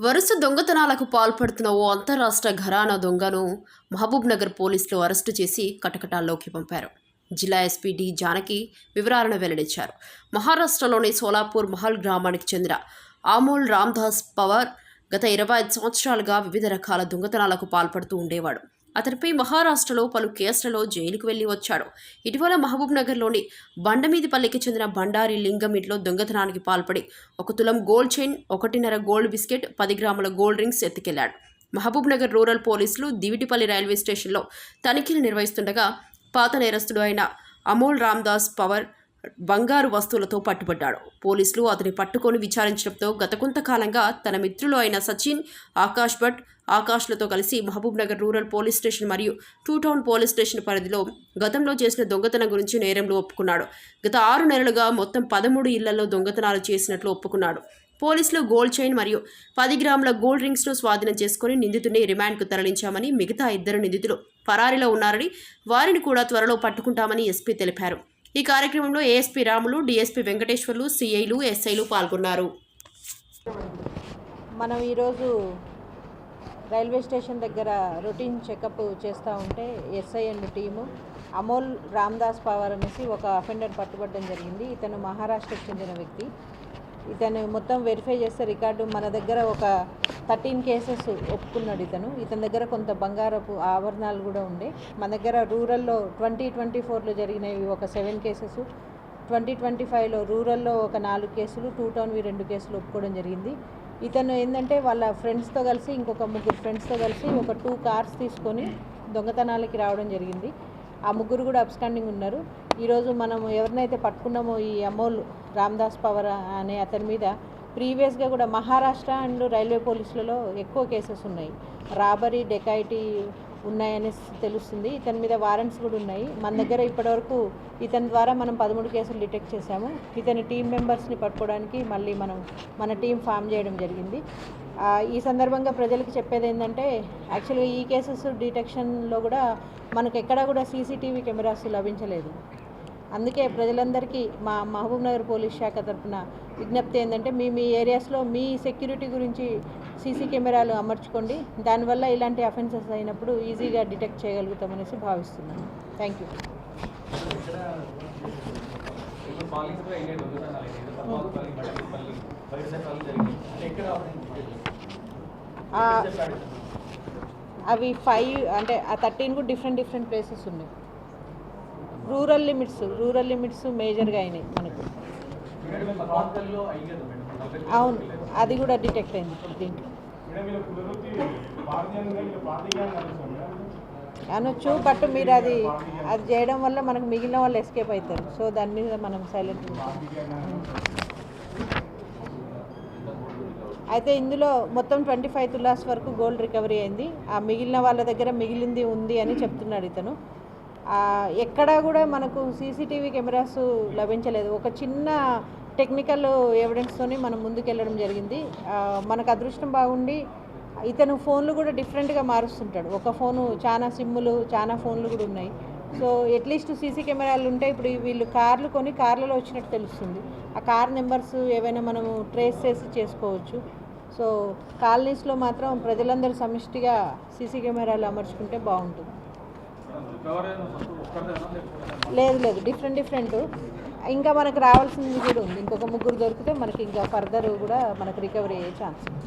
వరుస దొంగతనాలకు పాల్పడుతున్న ఓ అంతరాష్ట్ర ఘరానా దొంగను మహబూబ్నగర్ పోలీసులు అరెస్టు చేసి కటకటాల్లోకి పంపారు. జిల్లా ఎస్పీ డి జానకి వివరాలను వెల్లడించారు. మహారాష్ట్రలోని సోలాపూర్ మహల్ గ్రామానికి చెందిన ఆమోల్ రామ్దాస్ పవర్ గత ఇరవై ఐదు సంవత్సరాలుగా వివిధ రకాల దొంగతనాలకు పాల్పడుతూ ఉండేవాడు. అతనిపై మహారాష్ట్రలో పలు కేసులలో జైలుకు వెళ్ళి వచ్చాడు. ఇటీవల మహబూబ్ నగర్లోని బండమీదిపల్లికి చెందిన బండారి లింగం ఇంట్లో దొంగతనానికి పాల్పడి ఒక తులం గోల్డ్ చైన్ ఒకటిన్నర గోల్డ్ బిస్కెట్ పది గ్రాముల గోల్డ్ రింగ్స్ ఎత్తుకెళ్ళాడు. మహబూబ్ నగర్ రూరల్ పోలీసులు దివిటిపల్లి రైల్వే స్టేషన్లో తనిఖీలు నిర్వహిస్తుండగా పాత నేరస్తుడు అయిన అమోల్ రామ్దాస్ పవర్ బంగారు వస్తువులతో పట్టుబడ్డాడు. పోలీసులు అతని పట్టుకొని విచారించడంతో గత కొంతకాలంగా తన మిత్రులు అయిన సచిన్ ఆకాష్ భట్ ఆకాష్లతో కలిసి మహబూబ్నగర్ రూరల్ పోలీస్ స్టేషన్ మరియు టూ టౌన్ పోలీస్ స్టేషన్ పరిధిలో గతంలో చేసిన దొంగతనం గురించి నేరంలో ఒప్పుకున్నాడు. గత ఆరు నెలలుగా మొత్తం పదమూడు ఇళ్ళలో దొంగతనాలు చేసినట్లు ఒప్పుకున్నాడు. పోలీసులు గోల్డ్ చైన్ మరియు పది గ్రాముల గోల్డ్ రింగ్స్ను స్వాధీనం చేసుకుని నిందితుడిని రిమాండ్కు తరలించామని మిగతా ఇద్దరు నిందితులు పరారీలో ఉన్నారని వారిని కూడా త్వరలో పట్టుకుంటామని ఎస్పీ తెలిపారు. ఈ కార్యక్రమంలో ఏఎస్పీ రాములు డిఎస్పీ వెంకటేశ్వర్లు సిఐలు ఎస్ఐలు పాల్గొన్నారు. మనం ఈరోజు రైల్వే స్టేషన్ దగ్గర రొటీన్ చెకప్ చేస్తూ ఉంటే SI and team Amol Ramdas Pawar అనేసి ఒక అఫెండర్ పట్టుబడడం జరిగింది. ఇతను మహారాష్ట్రకు చెందిన వ్యక్తి. ఇతను మొత్తం వెరిఫై చేస్తే రికార్డు మన దగ్గర ఒక థర్టీన్ కేసెస్ ఒప్పుకున్నాడు ఇతను. ఇతని దగ్గర కొంత బంగారపు ఆభరణాలు కూడా ఉండే. మన దగ్గర రూరల్లో ట్వంటీ ట్వంటీ ఫోర్లో జరిగినవి ఒక సెవెన్ కేసెస్ ట్వంటీ ట్వంటీ ఫైవ్లో రూరల్లో ఒక నాలుగు కేసులు టూ టౌన్వి రెండు కేసులు ఒప్పుకోవడం జరిగింది. ఇతను ఏంటంటే వాళ్ళ ఫ్రెండ్స్తో కలిసి ఇంకొక ముగ్గురు ఫ్రెండ్స్తో కలిసి ఒక టూ కార్స్ తీసుకొని దొంగతనాలకి రావడం జరిగింది. ఆ ముగ్గురు కూడా అబ్స్టాండింగ్ ఉన్నారు. ఈరోజు మనం ఎవరినైతే పట్టుకున్నామో ఈ అమోల్ రామ్దాస్ పవర్ అనే అతని మీద ప్రీవియస్గా కూడా మహారాష్ట్ర అండ్ రైల్వే పోలీసులలో ఎక్కువ కేసెస్ ఉన్నాయి. రాబరీ డెకాయిటీ ఉన్నాయని తెలుస్తుంది. ఇతని మీద వారెంట్స్ కూడా ఉన్నాయి. మన దగ్గర ఇప్పటివరకు ఇతని ద్వారా మనం పదమూడు కేసులు డిటెక్ట్ చేశాము. ఇతని టీం మెంబర్స్ని పట్టుకోవడానికి మళ్ళీ మనం మన టీం ఫామ్ చేయడం జరిగింది. ఈ సందర్భంగా ప్రజలకు చెప్పేది ఏంటంటే యాక్చువల్గా ఈ కేసెస్ డిటెక్షన్లో కూడా మనకు ఎక్కడా కూడా సీసీటీవీ కెమెరాస్ లభించలేదు. అందుకే ప్రజలందరికీ మా మహబూబ్ నగర్ పోలీస్ శాఖ తరఫున విజ్ఞప్తి ఏంటంటే మీ మీ ఏరియాస్లో మీ సెక్యూరిటీ గురించి సీసీ కెమెరాలు అమర్చుకోండి. దానివల్ల ఇలాంటి అఫెన్సెస్ అయినప్పుడు ఈజీగా డిటెక్ట్ చేయగలుగుతామనేసి భావిస్తున్నాను. Thank you. అవి ఫైవ్ అంటే ఆ థర్టీన్ కూడా డిఫరెంట్ డిఫరెంట్ ప్లేసెస్ ఉన్నాయి. రూరల్ లిమిట్స్ రూరల్ లిమిట్స్ మేజర్గా అయినాయి మనకు. అవును అది కూడా డిటెక్ట్ అయింది దీంట్లో. అనొచ్చు బట్ మీరు అది అది చేయడం వల్ల మనకు మిగిలిన వాళ్ళు ఎస్కేప్ అవుతారు. సో దాని మీద మనం సైలెంట్ అయితే ఇందులో మొత్తం ట్వంటీ ఫైవ్ తులాస్ వరకు గోల్డ్ రికవరీ అయింది. ఆ మిగిలిన వాళ్ళ దగ్గర మిగిలింది ఉంది అని చెప్తున్నాడు ఇతను. ఎక్కడా కూడా మనకు సీసీటీవీ కెమెరాస్ లభించలేదు. ఒక చిన్న టెక్నికల్ ఎవిడెన్స్తోని మనం ముందుకెళ్ళడం జరిగింది. మనకు అదృష్టం బాగుండి ఇతను ఫోన్లు కూడా డిఫరెంట్గా మారుస్తుంటాడు. ఒక ఫోను చాలా సిమ్ములు చాలా ఫోన్లు కూడా ఉన్నాయి. సో అట్లీస్ట్ సీసీ కెమెరాలు ఉంటే ఇప్పుడు వీళ్ళు కార్లు కొని కార్లలో వచ్చినట్టు తెలుస్తుంది. ఆ కార్ నెంబర్స్ ఏవైనా మనము ట్రేస్ చేసి చేసుకోవచ్చు. సో కాలనీస్లో మాత్రం ప్రజలందరూ సమిష్టిగా సీసీ కెమెరాలు అమర్చుకుంటే బాగుంటుంది. లేదు లేదు. డిఫరెంట్ డిఫరెంట్ ఇంకా మనకు రావాల్సింది కూడా ఉంది. ఇంకొక ముగ్గురు దొరికితే మనకి ఇంకా ఫర్దర్ కూడా మనకు రికవరీ అయ్యే ఛాన్స్ ఉంది.